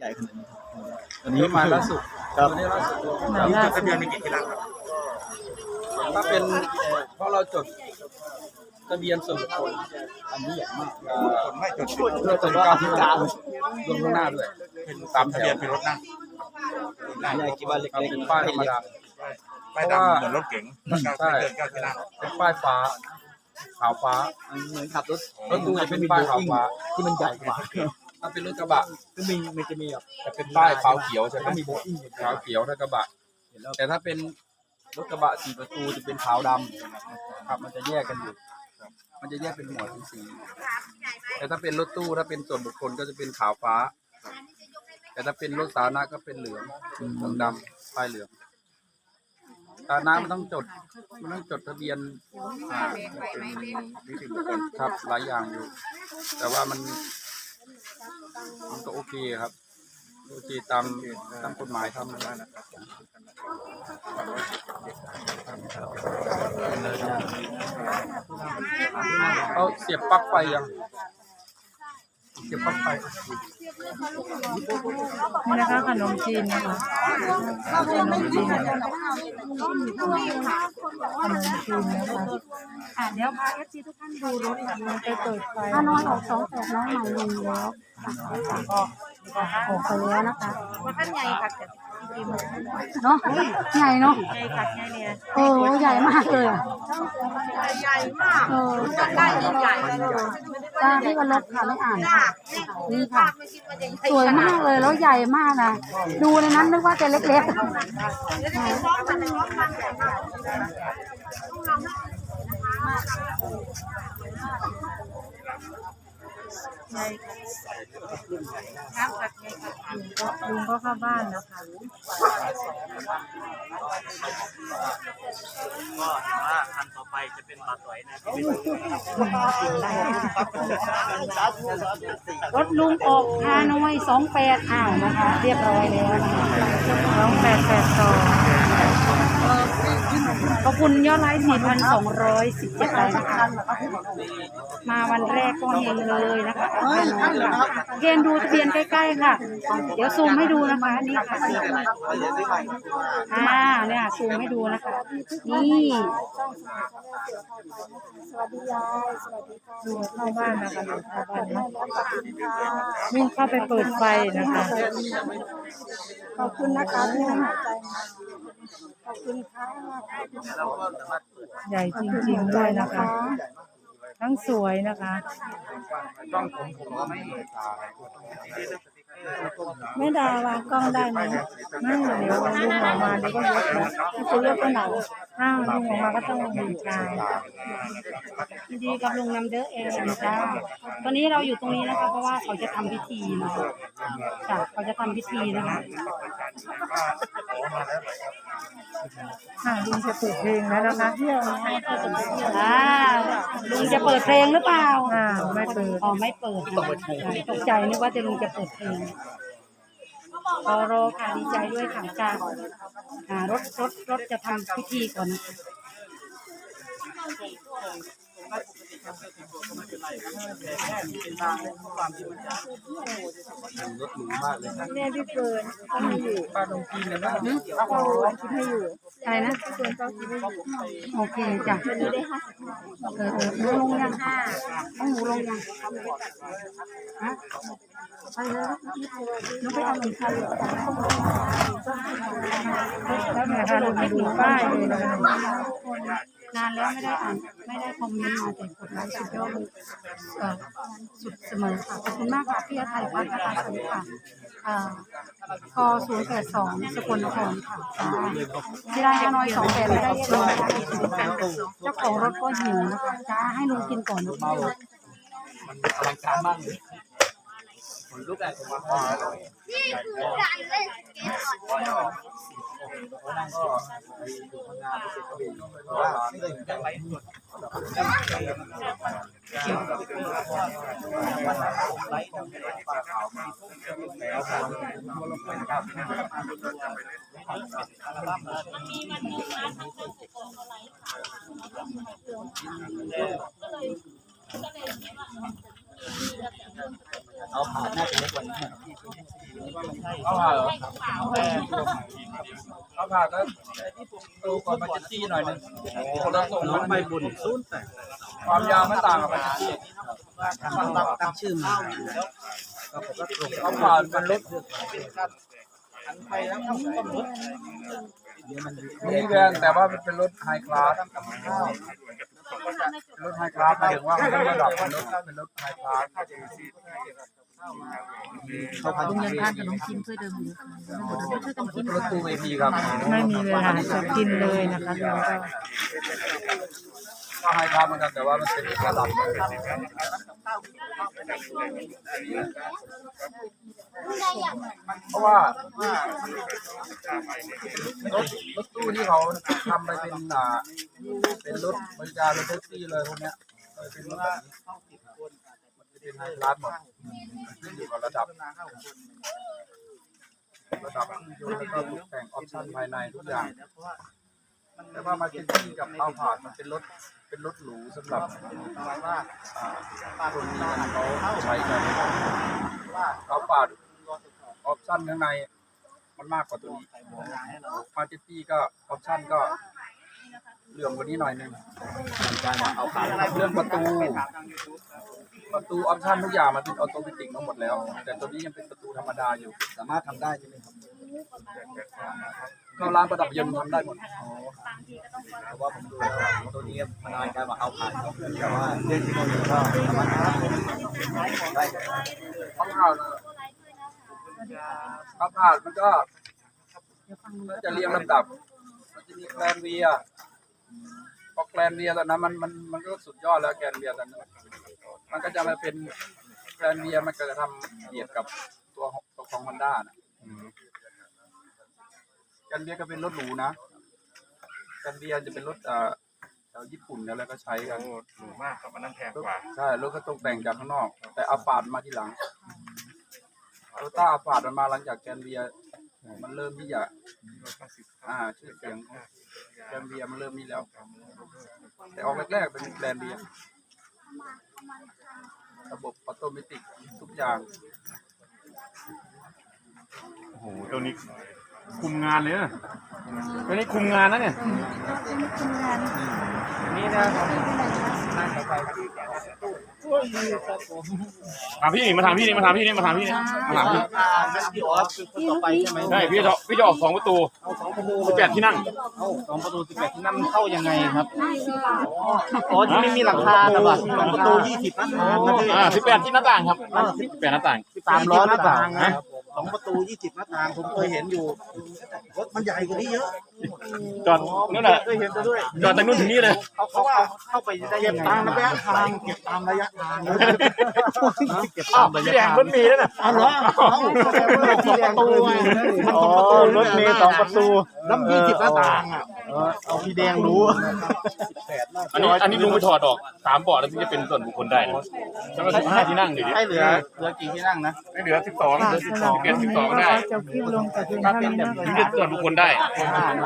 ใหญ่ขนาดนี้ครับตอนอันนี้นี้มาล่าสุดครับตัวนี้ล่าสุดไหนล่าจดสุทะดเบียนมีกี่ที่นั่งครับถ้าเป็นเพราะเราจดทะเบียนส่วนบุคคลอันนี้ใหญ่มากเอ่อคนไม่จดเราจดการที่กลางลงข้างหน้าด้วยเป็นตามแถทะเบียนวเป็นรถนั่งใหญ่คิดว่าเล็กครับๆเป็นป้ายธรรมดาป้ายดำเหมือนรถเก๋งเก้าใช่เกินเก้าที่นั่งเป็นป้ายฟ้าขาวฟ้าเหมือนขับรถรถตู้จะเป็นป้ายขาวฟ้าที่มันใหญ่กว่า ถ้าเป็นรถกระบะก็มีมันจะมีแบบจะเป็นป้ายขาวเขียวใช่ไหมก็มีโบอิ้งอยู่ขาวเขียวถ้ากระบะ เห็นแล้วแต่ถ้าเป็นรถกระบะสี่ประตูจะเป็นขาวดำครับ มันจะแยกกันอยู่มันจะแยกเป็นหมวดเป็นสี แต่ถ้าเป็นรถตู้ถ้าเป็นส่วนบุคคลก็จะเป็นขาวฟ้า แต่ถ้าเป็นรถสาธารณะก็เป็นเหลืองเหลืองดำป้ายเหลืองสาธารณะมันต้องจด มันต้องจดทะเบียนอ่าเป็นนิติบุคคลครับหลายอย่างอยู่ แต่ว่ามัน มันก็โอเคครับ โอเคตามตามกฎหมายทำได้นะครับเขาเสียบปลั๊กไฟยัง เสียบปลั๊กไฟ นี่นะคะขนมจีนนะคะขนมจีนนะคะขนมจีนนะคะอะเดี๋ยวพาเอฟซีทุกท่านดูรถค่ะมันไปเปิดไฟถ้าน้อยออกสองแปดน้องใหม่ลงแล้วก็ออกไปแล้วนะคะว่าท่านใหญ่ค่ะแต่เนาะใหญ่เนาะใหญ่ค่ะใหญ่เนี่ยโอ้ใหญ่มากเลยอะใหญ่มากเออได้ยิ่งใหญ่ จ้าที่วันรถค่ะไม่อ่านค่ะนี่ค่ะ สวยมากเลยแล้วใหญ่มากนะดูในนั้นนึกว่าจะเล็กๆ ลุงก็ลุงก็เข้าบ้านแล้วค่ะก็เห็นว่าคันต่อไปจะเป็นปลาต่อยนะที่เป็นรถลุงออกฮานอยสองแปดอ้าวนะคะ เรียบร้อยแล้วสองแปดแปดสอง ขอบคุณยอดไลค์4,217ไลค์นะคะมาวันแรกก็เฮงเลยนะคะเกณฑ์ดูทะเบียนใกล้ๆค่ะ เดี๋ยวซูมให้ดูนะคะนี่ค่ะอ่าเนี่ยซูมให้ดูนะคะ นี่ลุงเข้าบ้านนะคะลุงเข้าบ้านนะลุงเข้าไปเปิดไฟนะคะ ขอบคุณนะคะที่ให้หัวใจ อบคุณค่ะใหญ่จริงๆด้วยนะคะ ทั้งสวยนะคะต้องผมผมก็ไม่ไม่ดาวางกล้องได้ไหมไม่เดี๋ยวลุงออกมาเดี๋ยวก็ยกนะจะเลือกไปไหนถ้าลุงออกมาก็ต้องดีใจยินดีกับลุงนำเด้อเองจ้าตอนนี้เราอยู่ตรงนี้นะคะ เพราะว่าเขาจะทำพิธีนะคะจ้ะเขาจะทำพิธีนะคะ ค่ะลุงจะเปิดเพลงแล้วนะคะอ่าลุงจะเปิดเพลงหรือเปล่าอ่าไม่เปิดอ๋อไม่เปิดนะตกใจนึกว่าจะลุงจะเปิดเพลงรอรอค่ะดีใจด้วยค่ะจ้าอ่ารถรถรถจะทำพิธีก่อนนะคะ รถหรูมากเลยนะแม่พี่เฟิร์นเขาไม่อยู่ป้าดงกินนะเขาคิดให้อยู่อะไรนะพี่เฟิร์นเขาคิดให้อยู่โอเคจ้ะเออเออหนูลงยังค่ะต้องหนูลงยังฮะไปเลยหนูไปเอาหนึ่งคันแล้วเนี่ยค่ะลุงมาดูป้ายเลยนะ นานแล้วไม่ได้อ่านไม่ได้คอมเมนต์มาแต่กดไลค์สุดยอดเลยเออสุดเสมอค่ะขอบคุณมากค่ะพี่อาไทยพัฒน์นะคะสวัสดีค่ะอ่ากศูนย์แปดสองสกลนครค่ะที่ได้น้อยสองแปดไม่ได้เยอยนะคะเจ้าของรถก็หิวนะคะจ้าให้ลุงกินก่อนนะคะอลังการมากเลยขนลุกอะผมว่าเอาผ่านน่าจะเล็กกว่านี้หน่อยเอาผ่าเหรอ เอาผ่าก็ดูก่อนมาจิจี้หน่อยหนึงคนละส่งมันไปบุญความยาวไม่ต่างกับมาจิจี้ตั้งชื่อมาเอาผ่ามันลดมีแวนแต่ว่ามันเป็นรถไฮคลาสรถไฮคลาสหมายถึงว่ามันระดับเป็นรถเป็นรถไฮคลาส ลุงยังทานขนมจีนถ้วยเดิมอยู่ค่ะช่วยกันกินรถตู้เวทีครับไม่มีเวลาจะกินเลยนะคะลุงก็ก็ไฮคลาสเหมือนกันแต่ว่ามันเป็นอีกระดับหนึ่งเพราะว่ารถรถตู้ที่เขาทำไปเป็นอ่าเป็นรถบริการรถแท็กซี่เลยพวกเนี้ยก็เป็นรถ แบบนี้มันจะเป็นหมดขึ้นอยู่กับระดับ ระดับเครื่องยนแล้วก็ตกแต่งออปชั่นภายในทุกอย่าง แต่ว่ามาเก็ตตี้กับเตาผ่านมันเป็นรถเป็นรถหรูสำหรับอ่าคนที่เขาใช้กันเตาผ่านออปชั่นข้างในมันมากกว่าตัวนี้มาเก็ตตี้ก็ออปชั่นก็เหลื่อมกว่านี้หน่อยนึงการเอาผ่าเรื่องประตู ประตูออปชันทุกอย่างมันเป็นออโตเมติกทั้งหมดแล้ว แต่ตัวนี้ยังเป็นประตูธรรมดาอยู่ สามารถทำได้ใช่ไหมครับก็ร้านประดับยนต์ทำได้หมดเพราะว่าผมดูแล้วตัวนี้มันอะไรกันว่าเอาผ่านแต่ว่าเรื่องที่เราอยู่ก็สามารถได้ข้าวผ่านข้าวผ่านมันก็มันจะเรียงลำดับ มันจะมีแกรนเวียพอแกรนเวียตอนนั้นมันมันมันก็สุดยอดแล้วแกรนเวียตอนนั้น มันก็จะมาเป็นแกรนเวียร์มันก็จะทำเบียดกับตัวของตัวของฮอนด้านะแกรนเวียร์ก็เป็นรถหรูนะแกรนเวียร์จะเป็นรถเอ่อแถวญี่ปุ่นแล้วแล้วก็ใช้กันหรูมากครับมันนั่งแพงกว่าใช่รถก็ตกแต่งจากข้างนอก แต่อาปาดมาที่หลังโตต้าอาปาดมันมาหลังจากแกนเบียร์มันเริ่มที่จะอ่าชื่อเสียงของแกนเบียร์มันเริ่มมีแล้ว แต่ออกแรกๆเป็นแกนเบียร์ ระบบออโตเมติกทุกอย่าง โอ้โหตัวนี้คุมงานเลยนะตัวนี้คุมงานนะเนี่ย นี่นะ ถามพี่นี่มาถามพี่นี่มาถามพี่นี่มาถามพี่นี่มาถามพี่ พี่อ๋อคือคนต่อไปใช่ไหมใช่พี่จะพี่จะออกสองประตูเอาสองประตูสิบแปดที่นั่ง เอาสองประตูสิบแปดที่นั่งเข้ายังไงครับอ๋อที่ไม่มีหลังคาแต่ว่าสองประตูยี่สิบนั่นนะพี่อ่าสิบแปดที่หน้าต่างครับสิบแปดหน้าต่าง สามล้อหน้าต่างนะส องประตูยี่สิบหน้าต่างผมเคยเห็นอยู่รถมันใหญ่กว่านี้เยอะจอดนู่นแหละเคยเห็นซะด้วยจอดจากนู่นถึงนี่เลยเขาเขาว่าเข้าไปได้ยังไงตามระยะทางเก็บตามระยะทางเก็บอ้าตาวมระพี่ยะแดงทางมันมีแล้วนะอ้าวเหรอเอาแสดงว่าสองประตูไงมันสองประตูรถเมล์สองประตูน้ำยี่สิบหน้าต่างอะเอาพี่แดงรู้อันนี้อันนี้ลุงไปถอดออกสามเบาะแล้วถึงจะเป็นส่วนบุคคลได้นะแล้วก็สิบห้าที่นั่งเดี๋ยวนี้ให้เหลือเหลือกี่ที่นั่งนะไม่เหลือสิบสองค่ะเหลือสิบสำหสรัอบงคลิเอ็ปดสิบสองนี้ได้ก็จะคลิปลงแต่เพียงเท่านี้นะคะถึงจะส่วนบุคคลได้